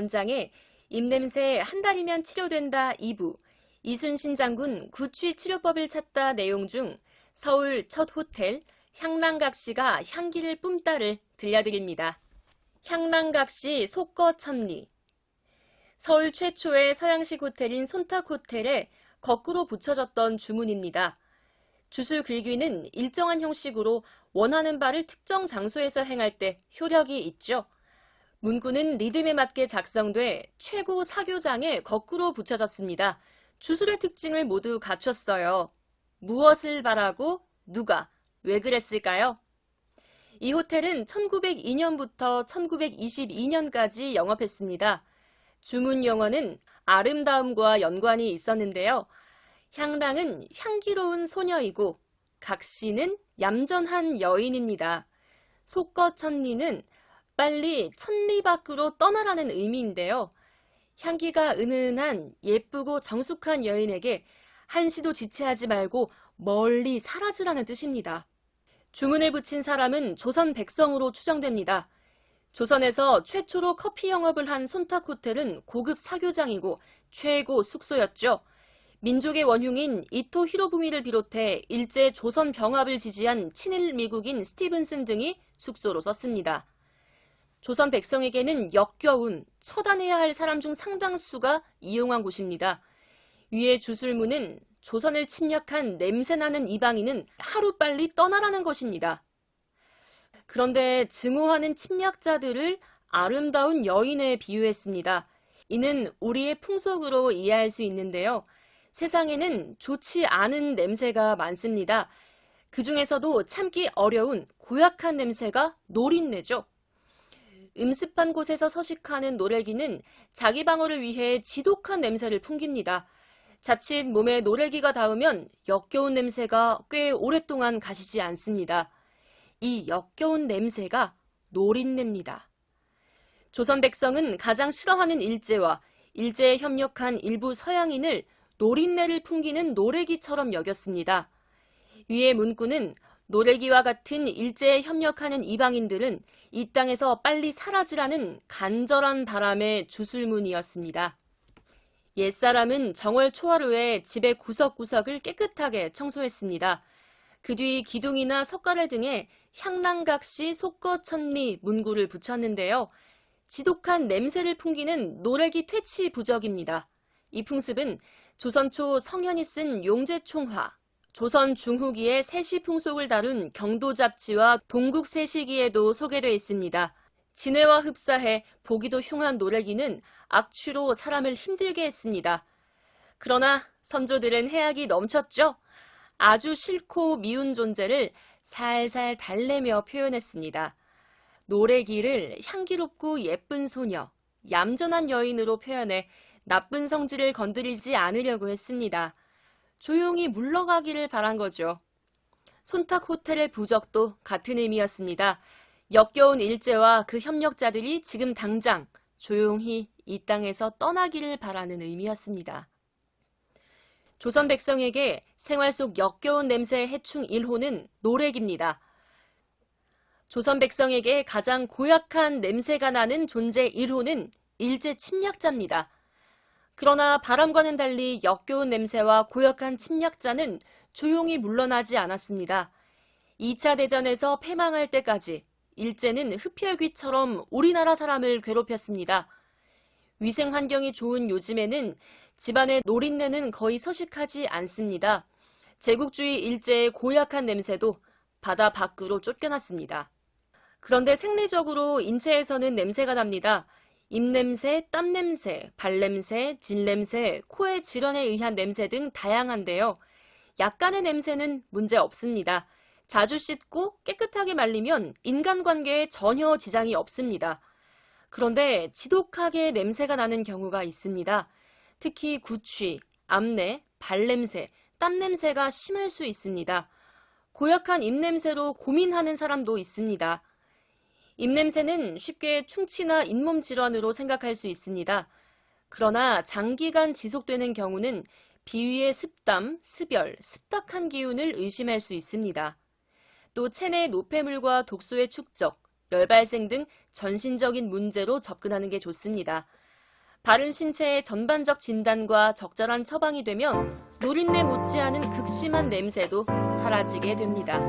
원장의 입냄새 한 달이면 치료된다 2부 이순신 장군 구취 치료법을 찾다 내용 중 서울 첫 호텔 향랑각시가 향기를 뿜다를 들려드립니다. 향랑각시 속거천리 서울 최초의 서양식 호텔인 손탁호텔에 거꾸로 붙여졌던 주문입니다. 주술 글귀는 일정한 형식으로 원하는 바를 특정 장소에서 행할 때 효력이 있죠. 문구는 리듬에 맞게 작성돼 최고 사교장에 거꾸로 붙여졌습니다. 주술의 특징을 모두 갖췄어요. 무엇을 바라고 누가 왜 그랬을까요? 이 호텔은 1902년부터 1922년까지 영업했습니다. 주문 용어는 아름다움과 연관이 있었는데요. 향랑은 향기로운 소녀이고 각시는 얌전한 여인입니다. 속거천리는 빨리 천리 밖으로 떠나라는 의미인데요. 향기가 은은한 예쁘고 정숙한 여인에게 한시도 지체하지 말고 멀리 사라지라는 뜻입니다. 주문을 붙인 사람은 조선 백성으로 추정됩니다. 조선에서 최초로 커피 영업을 한 손탁 호텔은 고급 사교장이고 최고 숙소였죠. 민족의 원흉인 이토 히로부미를 비롯해 일제 조선 병합을 지지한 친일 미국인 스티븐슨 등이 숙소로 썼습니다. 조선 백성에게는 역겨운 처단해야 할 사람 중 상당수가 이용한 곳입니다. 위의 주술문은 조선을 침략한 냄새나는 이방인은 하루빨리 떠나라는 것입니다. 그런데 증오하는 침략자들을 아름다운 여인에 비유했습니다. 이는 우리의 풍속으로 이해할 수 있는데요. 세상에는 좋지 않은 냄새가 많습니다. 그 중에서도 참기 어려운 고약한 냄새가 노린내죠. 음습한 곳에서 서식하는 노래기는 자기 방어를 위해 지독한 냄새를 풍깁니다. 자칫 몸에 노래기가 닿으면 역겨운 냄새가 꽤 오랫동안 가시지 않습니다. 이 역겨운 냄새가 노린내입니다. 조선 백성은 가장 싫어하는 일제와 일제에 협력한 일부 서양인을 노린내를 풍기는 노래기처럼 여겼습니다. 위의 문구는 노래기와 같은 일제에 협력하는 이방인들은 이 땅에서 빨리 사라지라는 간절한 바람의 주술문이었습니다. 옛사람은 정월 초하루에 집의 구석구석을 깨끗하게 청소했습니다. 그 뒤 기둥이나 석가래 등에 향랑각시 속거천리 문구를 붙였는데요. 지독한 냄새를 풍기는 노래기 퇴치 부적입니다. 이 풍습은 조선 초 성현이 쓴 용제총화, 조선 중후기의 세시 풍속을 다룬 경도 잡지와 동국 세시기에도 소개되어 있습니다. 진해와 흡사해 보기도 흉한 노래기는 악취로 사람을 힘들게 했습니다. 그러나 선조들은 해악이 넘쳤죠. 아주 싫고 미운 존재를 살살 달래며 표현했습니다. 노래기를 향기롭고 예쁜 소녀, 얌전한 여인으로 표현해 나쁜 성질을 건드리지 않으려고 했습니다. 조용히 물러가기를 바란 거죠. 손탁 호텔의 부적도 같은 의미였습니다. 역겨운 일제와 그 협력자들이 지금 당장 조용히 이 땅에서 떠나기를 바라는 의미였습니다. 조선 백성에게 생활 속 역겨운 냄새의 해충 1호는 노래기입니다. 조선 백성에게 가장 고약한 냄새가 나는 존재 1호는 일제 침략자입니다. 그러나 바람과는 달리 역겨운 냄새와 고약한 침략자는 조용히 물러나지 않았습니다. 2차 대전에서 패망할 때까지 일제는 흡혈귀처럼 우리나라 사람을 괴롭혔습니다. 위생 환경이 좋은 요즘에는 집안의 노린내는 거의 서식하지 않습니다. 제국주의 일제의 고약한 냄새도 바다 밖으로 쫓겨났습니다. 그런데 생리적으로 인체에서는 냄새가 납니다. 입냄새, 땀냄새, 발냄새, 진냄새, 코의 질환에 의한 냄새 등 다양한데요. 약간의 냄새는 문제 없습니다. 자주 씻고 깨끗하게 말리면 인간관계에 전혀 지장이 없습니다. 그런데 지독하게 냄새가 나는 경우가 있습니다. 특히 구취, 암내, 발냄새, 땀냄새가 심할 수 있습니다. 고약한 입냄새로 고민하는 사람도 있습니다. 입냄새는 쉽게 충치나 잇몸 질환으로 생각할 수 있습니다. 그러나 장기간 지속되는 경우는 비위의 습담, 습열, 습닥한 기운을 의심할 수 있습니다. 또 체내 노폐물과 독소의 축적, 열 발생 등 전신적인 문제로 접근하는 게 좋습니다. 바른 신체의 전반적 진단과 적절한 처방이 되면 노린내 못지않은 극심한 냄새도 사라지게 됩니다.